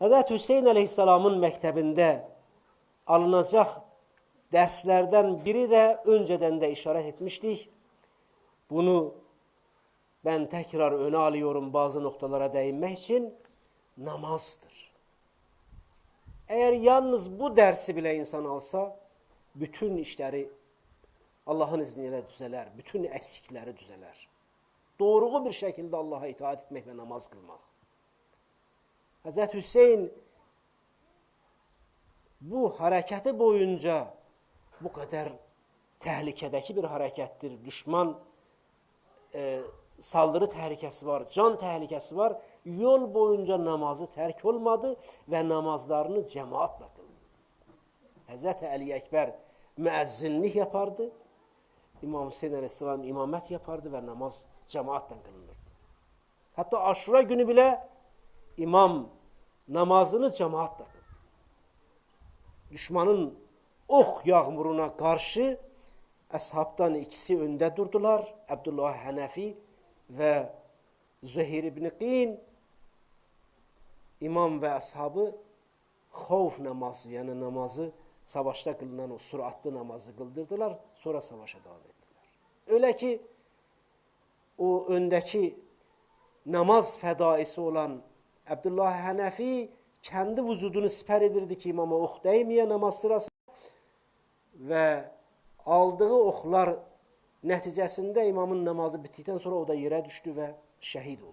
Hz. Hüseyin Aleyhisselam'ın məktəbində alınacaq dərslərdən biri də önceden de işaret etmiştik. Bunu ben tekrar öne alıyorum bazı noktalara değinmek için namazdır. Eğer yalnız bu dersi bile insan alsa bütün işleri Allah'ın izniyle düzeler. Bütün eksikleri düzeler. Doğru bir şekilde Allah'a itaat etmek ve namaz kılmak. Hz. Hüseyin bu hareketi boyunca bu kadar tehlikedeki bir harekettir. Düşman e, saldırı tehlikesi var, can tehlikesi var. Yol boyunca namazı terk olmadı ve namazlarını cemaatle kıldı. Hz. Ali Ekber müezzinlik yapardı. İmam Hüseyin Aleyhisselam imamet yapardı ve namaz cemaatle kılınırdı. Hatta aşura günü bile imam namazını cemaatle kıldı. Düşmanın ok yağmuruna karşı Eshabtan ikisi önde durdular. Abdullah Hanefi ve Zühir ibn Qin imam ve ashabı havf namazı yani namazı savaşta kılınan o süratli namazı kıldırdılar. Sonra savaşa devam ettiler. Öyle ki o öndeki namaz fedaisi olan Abdullah Hanefi kendi vücudunu siper edirdi ki imama ok değmeye namaz sırasında ve aldığı oklar neticesinde imamın namazı bittikten sonra o da yere düştü ve şehit oldu.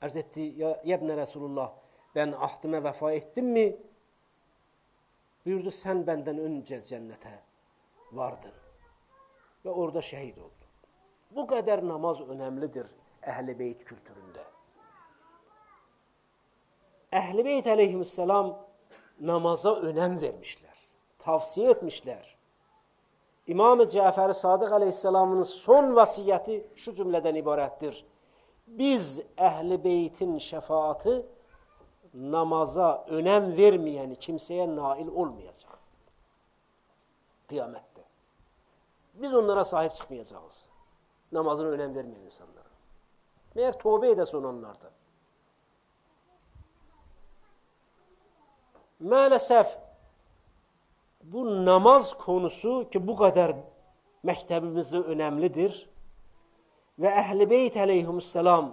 Arz etti, ya yebne Resulullah ben ahdıma vefa ettim mi? Buyurdu sen benden önce cennete vardın. Ve orada şehit oldu. Bu kadar namaz önemlidir Ehl-i Beyt kültüründe. Ehl-i Beyt aleyhisselam namaza önem vermişler. Tavsiye etmişler. İmam-ı Cafer-i Sadık Aleyhisselam'ın son vasiyeti şu cümleden ibarettir. Biz ehli beytin şefaati namaza önem vermeyen kimseye nail olmayacak. Kıyamette. Biz onlara sahip çıkmayacağız. Namazına önem vermeyen insanlara. Meğer tövbe edesin onlardan. Maalesef bu namaz konusu ki bu kadar məktəbimizdə önəmlidir və Əhl-i Beyt əleyhissalam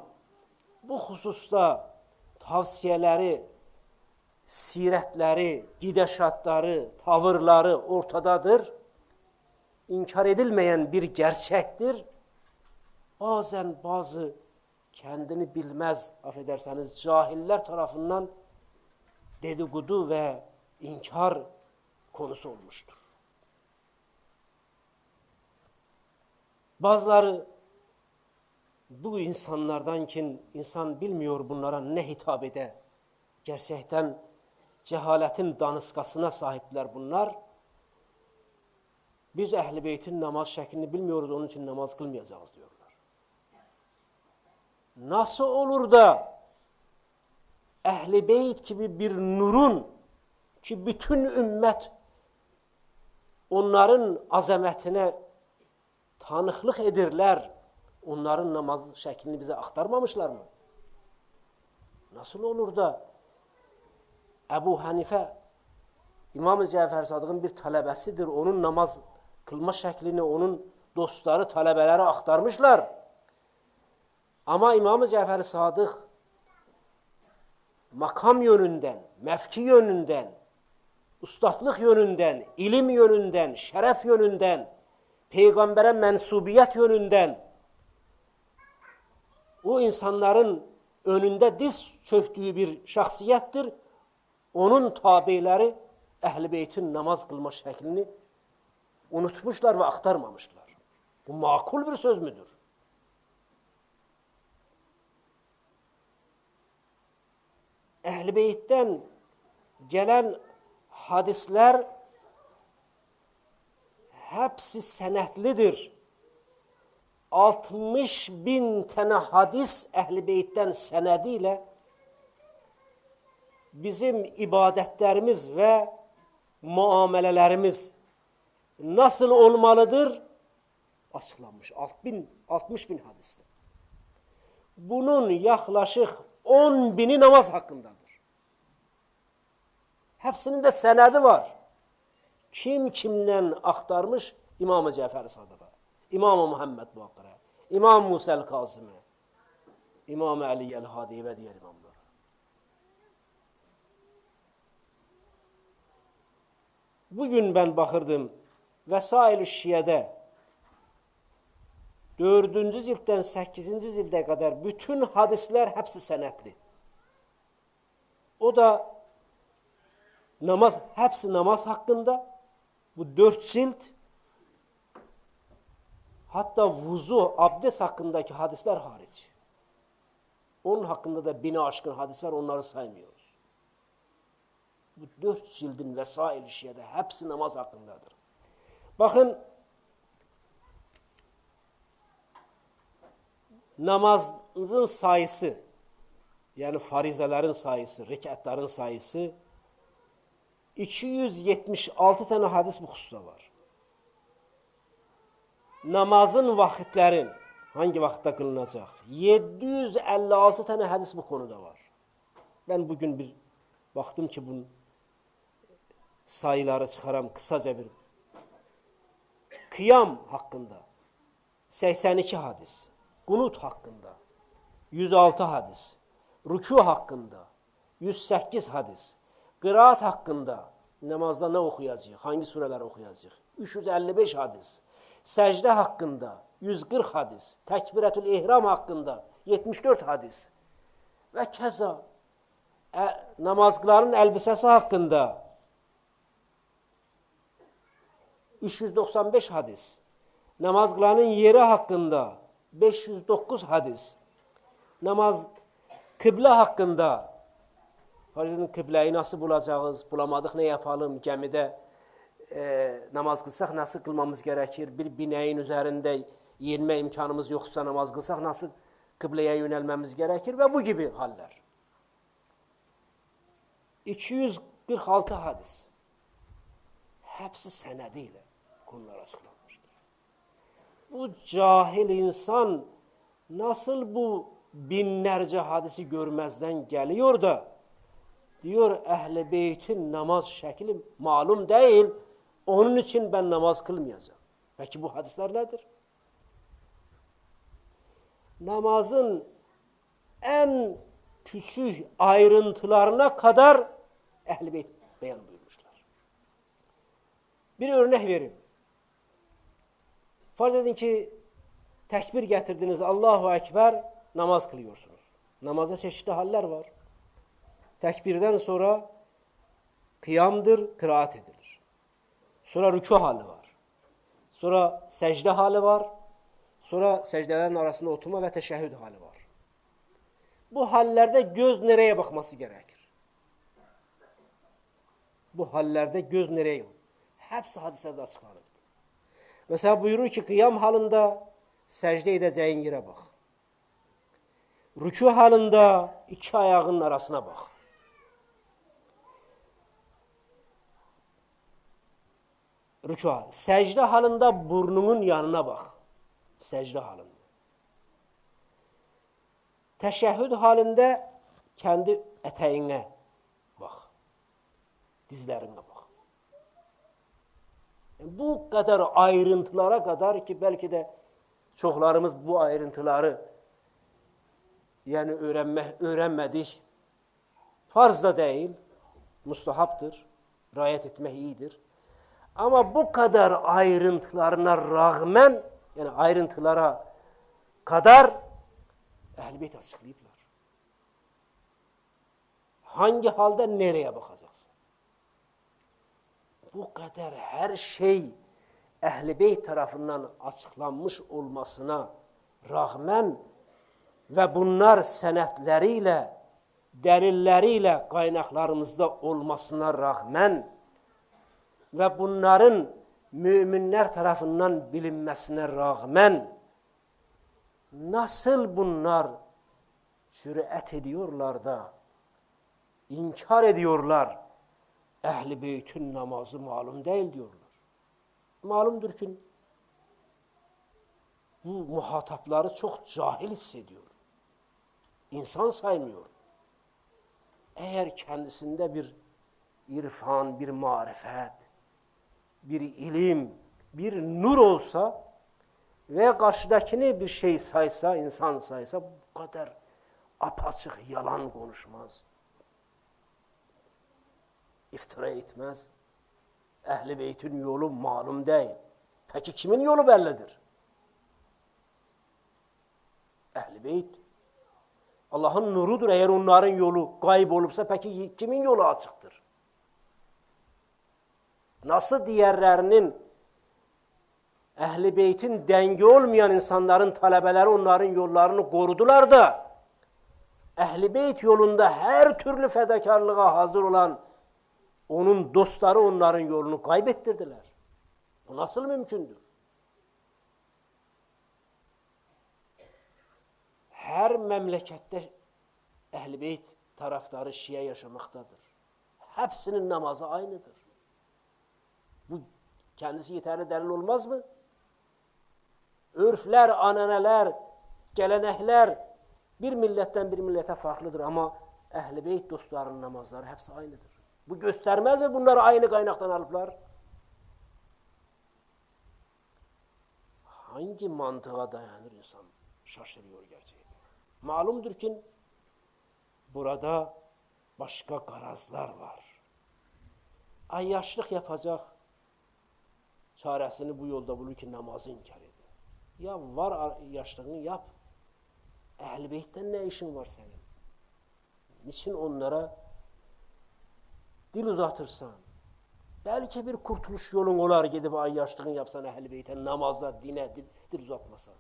bu xüsusda tavsiyələri, sirətləri, gidəşatları, tavırları ortadadır. İnkar edilməyən bir gerçəkdir. Bazen bazı kendini bilmez, affederseniz cahiller tarafından dedikodu ve inkar konusu olmuştur. Bazıları bu insanlardan ki insan bilmiyor bunlara ne hitap ede. Gerçekten cehaletin danıskasına sahipler bunlar. Biz ehl Beyt'in namaz şeklini bilmiyoruz onun için namaz kılmayacağız diyorlar. Nasıl olur da ehl Beyt gibi bir nurun ki bütün ümmet onların azametine tanıklık edirlər. Onların namaz şəklini bizə axtarmamışlar mı? Nasıl olur da Əbu Hənifə İmam-ı Cəfər Sadıqın bir tələbəsidir. Onun namaz kılma şəklini onun dostları, tələbələri axtarmışlar. Amma İmam-ı Cəfər Sadıq makam yönünden, mevki yönünden, ustadlık yönünden, ilim yönünden, şeref yönünden, peygambere mensubiyet yönünden o insanların önünde diz çöktüğü bir şahsiyettir. Onun tabileri ehl Beyt'in namaz kılma şeklini unutmuşlar ve aktarmamışlar. Bu makul bir söz müdür? Əhl-i Beytdən gələn hadisler hepsi senetlidir. 60 bin tane hadis ehli beytten senediyle bizim ibadetlerimiz ve muamelelerimiz nasıl olmalıdır? Açıklanmış. 60 60 bin hadiste. Bunun yaklaşık 10 bini namaz hakkındadır. Hepsinin de senedi var. Kim kimden aktarmış? İmam-ı Cəfər Sadıqa, İmam-ı Muhammed Baqırə, İmam Musəl Kazımı, İmam Əli Əl-Hadi və digər imamlar. Bugün ben baxırdım Vəsail-i Şiyədə 4-cü cilddən 8-ci cildə qədər bütün hadislər hepsi sənədli. O da namaz, hepsi namaz hakkında. Bu dört cilt hatta vuzu, abdest hakkındaki hadisler hariç. Onun hakkında da bine aşkın hadis var, onları saymıyoruz. Bu dört cildin vesail şiyede hepsi namaz hakkındadır. Bakın namazın sayısı yani farizelerin sayısı, rekatların sayısı 276 tane hadis bu hususta var. Namazın vakitlerin hangi vakitte kılınacak? 756 tane hadis bu konuda var. Ben bugün bir baktım ki bu sayıları çıkaram kısaca bir. Kıyam hakkında 82 hadis. Kunut hakkında 106 hadis. Rükû hakkında 108 hadis. Qıraat hakkında namazda ne okuyacaq, hangi sureler okuyacaq? 355 hadis. Səcdə hakkında 140 hadis. Təkbirətül ihram hakkında 74 hadis. Və kəza ə, namazların əlbisəsi hakkında 395 hadis. Namaz qılanın yeri hakkında 509 hadis. Namaz kıble hakkında Farizin kıbleyi nasıl bulacağız, bulamadıq ne yapalım, gəmidə e, namaz qılsaq nasıl qılmamız gerekir, bir bineğin üzerinde yenmə imkanımız yoksa namaz qılsaq nasıl kıbleye yönelmemiz gerekir ve bu gibi haller. 246 hadis. Hepsi senediyle konular açıklanmıştır. Bu cahil insan nasıl bu binlerce hadisi görmezden geliyor da diyor ehli beytin namaz şekli malum değil. Onun için ben namaz kılmayacağım. Peki bu hadisler nedir? Namazın en küçük ayrıntılarına kadar ehl beyt beyan buyurmuşlar. Bir örnek vereyim. Farz edin ki tekbir getirdiniz Allahu Ekber namaz kılıyorsunuz. Namazda çeşitli haller var. Tekbirden sonra kıyamdır, kıraat edilir. Sonra rükû hali var. Sonra secde hali var. Sonra secdelerin arasında oturma ve teşehhüd hali var. Bu hallerde göz nereye bakması gerekir? Bu hallerde göz nereye? Hepsi hadislerde açıklanırdı. Mesela buyurur ki kıyam halında secde edeceğin yere bak. Rükû halında iki ayağının arasına bak. Rükû hal. Secde halında burnunun yanına bak. Secde halında. Teşehhüd halinde kendi eteğine bak. Dizlerine bak. Bu kadar ayrıntılara kadar ki belki de çoklarımız bu ayrıntıları yani öğrenme, öğrenmedik. Farz da değil, mustahaptır. Riayet etmek iyidir. Ama bu kadar ayrıntılarına rağmen, yani ayrıntılara kadar ehl açıklayıplar. Hangi halde nereye bakacaksın? Bu kadar her şey ehl tarafından açıklanmış olmasına rağmen ve bunlar senetleriyle, delilleriyle kaynaklarımızda olmasına rağmen ve bunların müminler tarafından bilinmesine rağmen nasıl bunlar cüret ediyorlar da inkar ediyorlar ehli beytün namazı malum değil diyorlar. Malumdur ki bu muhatapları çok cahil hissediyor insan saymıyor. Eğer kendisinde bir irfan, bir marifət, bir ilim, bir nur olsa və qarşıdakini bir şey saysa, insan saysa bu qədər apaçıq yalan konuşmaz. İftira etməz. Əhl-i beytin yolu malum deyil. Peki kimin yolu bellidir? Əhl-i beyt. Allah'ın nurudur eğer onların yolu kayıp olupsa peki kimin yolu açıktır? Nasıl diğerlerinin Əhl-i beytin dengi olmayan insanların talebeleri onların yollarını korudular da Əhl-i beyt yolunda her türlü fedakarlığa hazır olan onun dostları onların yolunu kaybettirdiler. Bu nasıl mümkündür? Her memlekette Ehl-i Beyt taraftarı Şia yaşamaktadır. Hepsinin namazı aynıdır. Bu kendisi yeterli delil olmaz mı? Örfler, ananeler, gelenekler bir milletten bir millete farklıdır ama Ehl-i Beyt dostlarının namazları hepsi aynıdır. Bu göstermez mi bunları aynı kaynaktan alıplar? Hangi mantığa dayanır insan? Şaşırıyor gerçekten. Malumdur ki burada başka garazlar var. Ayyaşlık yapacak çaresini bu yolda bulur ki namazı inkar edin. Ya var yaşlığını yap. Ehl-i Beyt'ten ne işin var senin? Niçin onlara dil uzatırsan, belki bir kurtuluş yolun olar gidip ayyaşlığını yapsan ehl-i beyte, namazda, dine, dil, dil uzatmasan.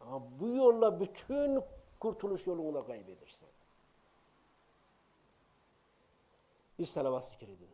Ama bu yolla bütün kurtuluş yolunu da kaybedersen. Bir salavat zikredin.